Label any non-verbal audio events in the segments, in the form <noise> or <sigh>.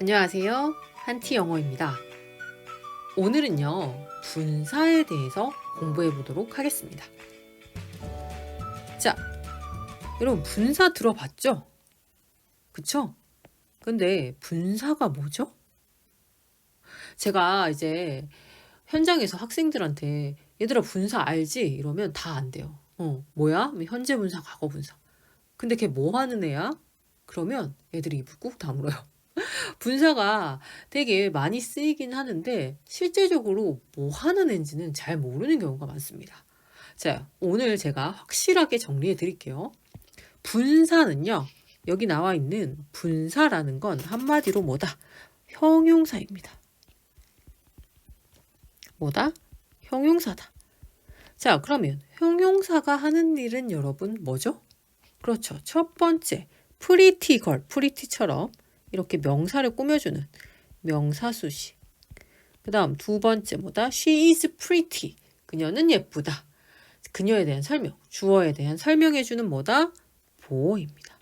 안녕하세요. 한티 영어입니다. 오늘은요, 분사에 대해서 공부해 보도록 하겠습니다. 자, 여러분, 분사 들어봤죠? 그쵸? 근데 분사가 뭐죠? 제가 이제 현장에서 학생들한테 얘들아 분사 알지? 이러면 다 안 돼요. 어, 뭐야? 현재 분사, 과거 분사. 근데 걔 뭐 하는 애야? 그러면 애들이 입을 꾹 다물어요. <laughs> 분사가 되게 많이 쓰이긴 하는데 실제적으로 뭐 하는 앤지는 잘 모르는 경우가 많습니다. 자, 오늘 제가 확실하게 정리해 드릴게요. 분사는요, 여기 나와 있는 분사라는 건 한마디로 뭐다? 형용사입니다. 뭐다? 형용사다. 자, 그러면 형용사가 하는 일은 여러분 뭐죠? 그렇죠. 첫 번째, 프리티 걸, 프리티처럼 이렇게 명사를 꾸며주는 명사 수식. 그 다음 두 번째 뭐다? She is pretty. 그녀는 예쁘다. 그녀에 대한 설명, 주어에 대한 설명해주는 뭐다? 보어입니다.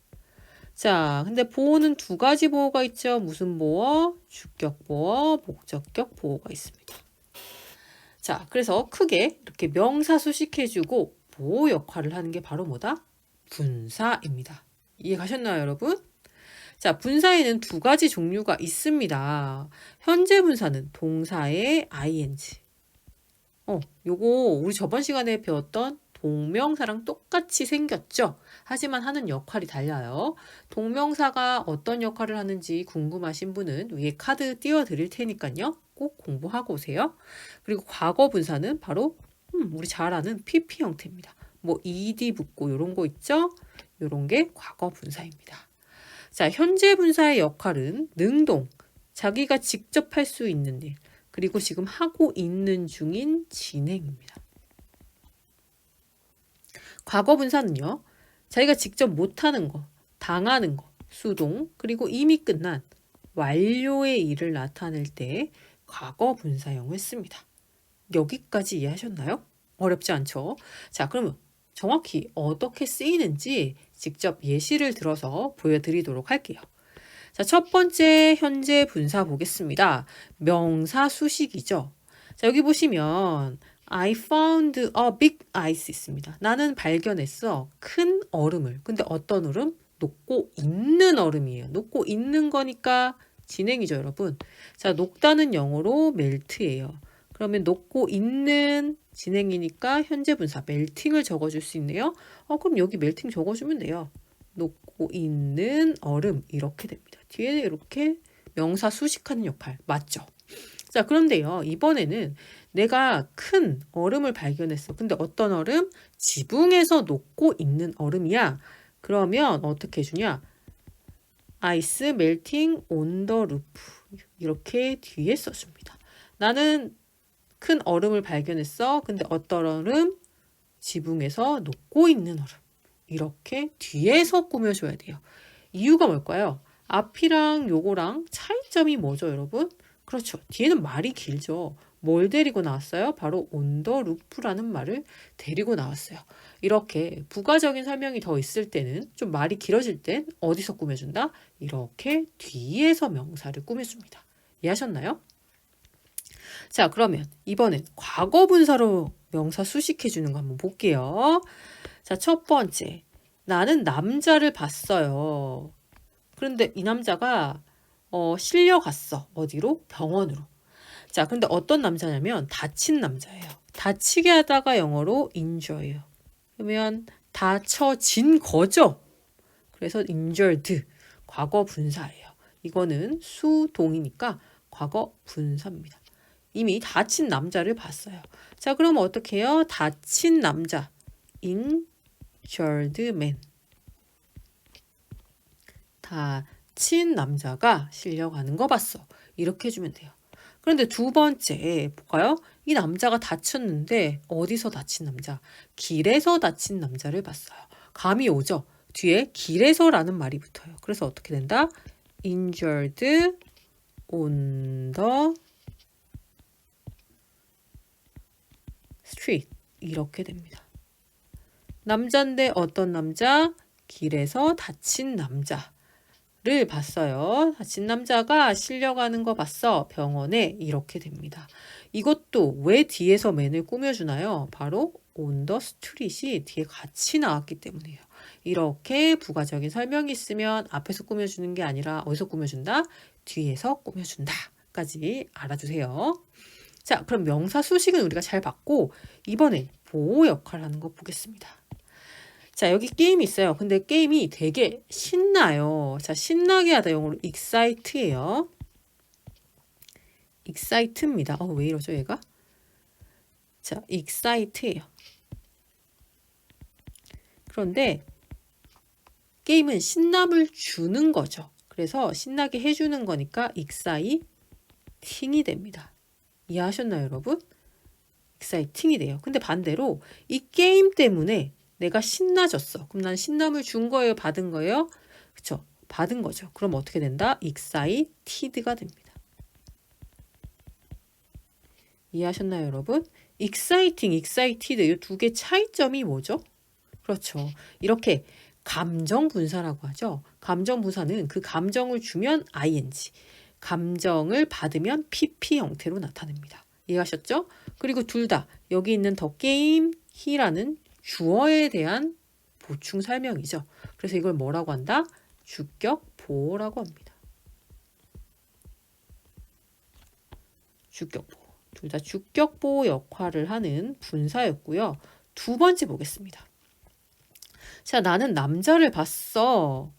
자, 근데 보어는 두 가지 보어가 있죠. 무슨 보어? 주격 보어, 목적격 보어가 있습니다. 자, 그래서 크게 이렇게 명사 수식해주고 보호 역할을 하는 게 바로 뭐다? 분사입니다. 이해 가셨나요, 여러분? 자, 분사에는 두 가지 종류가 있습니다. 현재 분사는 동사의 ing. 어, 요거 우리 저번 시간에 배웠던 동명사랑 똑같이 생겼죠? 하지만 하는 역할이 달라요. 동명사가 어떤 역할을 하는지 궁금하신 분은 위에 카드 띄워 드릴 테니까요. 꼭 공부하고 오세요. 그리고 과거 분사는 바로 음, 우리 잘 아는 PP 형태입니다. 뭐 ed 붙고 이런 거 있죠? 이런 게 과거 분사입니다. 자, 현재 분사의 역할은 능동, 자기가 직접 할 수 있는 일, 그리고 지금 하고 있는 중인 진행입니다. 과거 분사는요, 자기가 직접 못하는 거, 당하는 거, 수동, 그리고 이미 끝난 완료의 일을 나타낼 때 과거 분사형을 씁니다. 여기까지 이해하셨나요? 어렵지 않죠? 자, 그러면 정확히 어떻게 쓰이는지 직접 예시를 들어서 보여드리도록 할게요. 자, 첫 번째 현재 분사 보겠습니다. 명사 수식이죠. 자, 여기 보시면 I found a big ice 있습니다. 나는 발견했어. 큰 얼음을. 근데 어떤 얼음? 녹고 있는 얼음이에요. 녹고 있는 거니까 진행이죠, 여러분. 자, 녹다는 영어로 멜트예요. 그러면 녹고 있는 진행이니까 현재 분사 멜팅을 적어줄 수 있네요. 어, 그럼 여기 멜팅 적어주면 돼요. 녹고 있는 얼음 이렇게 됩니다. 뒤에 이렇게 명사 수식하는 역할 맞죠? 자 그런데요 이번에는 내가 큰 얼음을 발견했어. 근데 어떤 얼음? 지붕에서 녹고 있는 얼음이야. 그러면 어떻게 해주냐? 아이스 멜팅 온 더 루프 이렇게 뒤에 써줍니다. 나는 큰 얼음을 발견했어. 근데 어떤 얼음? 지붕에서 녹고 있는 얼음. 이렇게 뒤에서 꾸며줘야 돼요. 이유가 뭘까요? 앞이랑 요거랑 차이점이 뭐죠, 여러분? 그렇죠. 뒤에는 말이 길죠. 뭘 데리고 나왔어요? 바로 온더 루프라는 말을 데리고 나왔어요. 이렇게 부가적인 설명이 더 있을 때는 좀 말이 길어질 땐 어디서 꾸며준다? 이렇게 뒤에서 명사를 꾸며줍니다. 이해하셨나요? 자, 그러면 이번엔 과거 분사로 명사 수식해 주는 거 한번 볼게요. 자, 첫 번째. 나는 남자를 봤어요. 그런데 이 남자가 어, 실려갔어. 어디로? 병원으로. 자, 근데 어떤 남자냐면 다친 남자예요. 다치게 하다가 영어로 injure예요. 그러면 다쳐진 거죠. 그래서 injured 과거 분사예요. 이거는 수동이니까 과거 분사입니다. 이미 다친 남자를 봤어요. 자, 그럼 어떻게 해요? 다친 남자. injured man. 다친 남자가 실려가는 거 봤어. 이렇게 해주면 돼요. 그런데 두 번째 볼까요? 이 남자가 다쳤는데 어디서 다친 남자? 길에서 다친 남자를 봤어요. 감이 오죠? 뒤에 길에서라는 말이 붙어요. 그래서 어떻게 된다? injured on the street 이렇게 됩니다. 남자인데 어떤 남자? 길에서 다친 남자. 를 봤어요. 다친 남자가 실려가는 거 봤어. 병원에 이렇게 됩니다. 이것도 왜 뒤에서 맨을 꾸며주나요? 바로 the street이 뒤에 같이 나왔기 때문이에요. 이렇게 부가적인 설명이 있으면 앞에서 꾸며주는 게 아니라 어디서 꾸며준다? 뒤에서 꾸며준다 까지 알아주세요. 자, 그럼 명사 수식은 우리가 잘 봤고 이번에 보호 역할을 하는 거 보겠습니다. 자, 여기 게임이 있어요. 근데 게임이 되게 신나요. 자, 신나게 하다 영어로 excite예요. excite입니다. 어, 왜 이러죠, 얘가? 자, excite예요. 그런데 게임은 신남을 주는 거죠. 그래서 신나게 해주는 거니까 exciting이 됩니다. 이해하셨나요, 여러분? exciting이 돼요. 근데 반대로 이 게임 때문에 내가 신나졌어. 그럼 난 신남을 준 거예요? 받은 거예요? 그쵸? 받은 거죠. 그럼 어떻게 된다? excited가 됩니다. 이해하셨나요, 여러분? exciting, excited 이두 개 차이점이 뭐죠? 그렇죠. 이렇게 감정 분사라고 하죠. 감정 분사는 그 감정을 주면 ing, 감정을 받으면 pp 형태로 나타냅니다. 이해하셨죠? 그리고 둘 다 여기 있는 더 게임, 히라는 주어에 대한 보충 설명이죠. 그래서 이걸 뭐라고 한다? 주격 보호라고 합니다. 주격 보호. 둘 다 주격 보호 역할을 하는 분사였고요. 두 번째 보겠습니다. 자, 나는 남자를 봤어.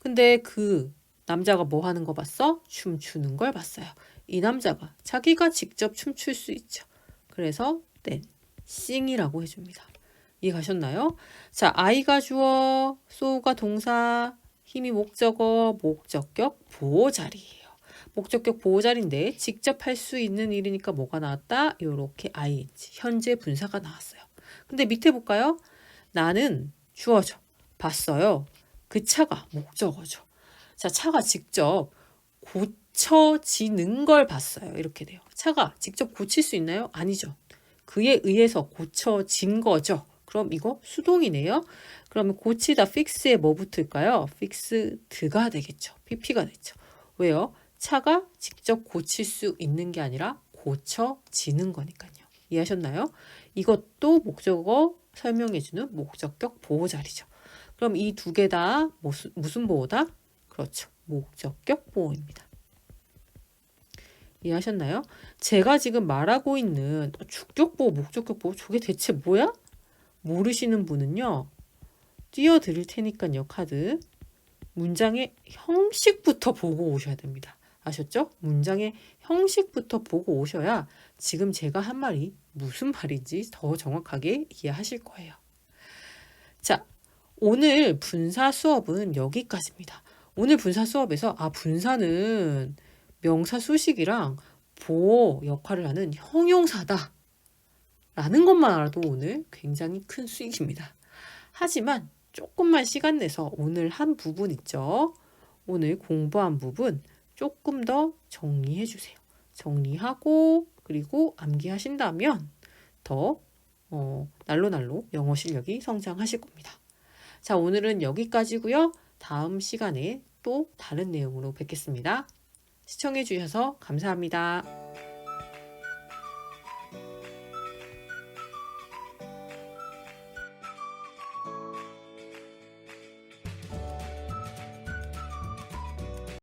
근데 그 남자가 뭐 하는 거 봤어? 춤추는 걸 봤어요. 이 남자가 자기가 직접 춤출 수 있죠. 그래서 땐 싱이라고 해줍니다. 이해 가셨나요? 자, 아이가 주어, 소가 동사, 힘이 목적어, 목적격 보호자리예요. 목적격 보호자리인데 직접 할 수 있는 일이니까 뭐가 나왔다? 요렇게 ing, 현재 분사가 나왔어요. 근데 밑에 볼까요? 나는 주어져. 봤어요. 그 차가 목적어죠. 자, 차가 직접 고쳐지는 걸 봤어요. 이렇게 돼요. 차가 직접 고칠 수 있나요? 아니죠. 그에 의해서 고쳐진 거죠. 그럼 이거 수동이네요. 그러면 고치다 fix에 뭐 붙을까요? fixed가 되겠죠. pp가 되죠. 왜요? 차가 직접 고칠 수 있는 게 아니라 고쳐지는 거니까요. 이해하셨나요? 이것도 목적어 설명해주는 목적격 보호 자리죠. 그럼 이 두 개 다 무슨 보호다? 그렇죠. 목적격 보호입니다. 이해하셨나요? 제가 지금 말하고 있는 주격 보호, 목적격 보호, 저게 대체 뭐야? 모르시는 분은요. 띄워드릴 테니까요, 카드. 문장의 형식부터 보고 오셔야 됩니다. 아셨죠? 문장의 형식부터 보고 오셔야 지금 제가 한 말이 무슨 말인지 더 정확하게 이해하실 거예요. 자, 오늘 분사 수업은 여기까지입니다. 오늘 분사 수업에서 아, 분사는 명사 수식이랑 보호 역할을 하는 형용사다. 라는 것만 알아도 오늘 굉장히 큰 수익입니다. 하지만 조금만 시간 내서 오늘 한 부분 있죠. 오늘 공부한 부분 조금 더 정리해 주세요. 정리하고 그리고 암기하신다면 더 어, 날로 날로 영어 실력이 성장하실 겁니다. 자, 오늘은 여기까지고요. 다음 시간에 또 다른 내용으로 뵙겠습니다. 시청해 주셔서 감사합니다.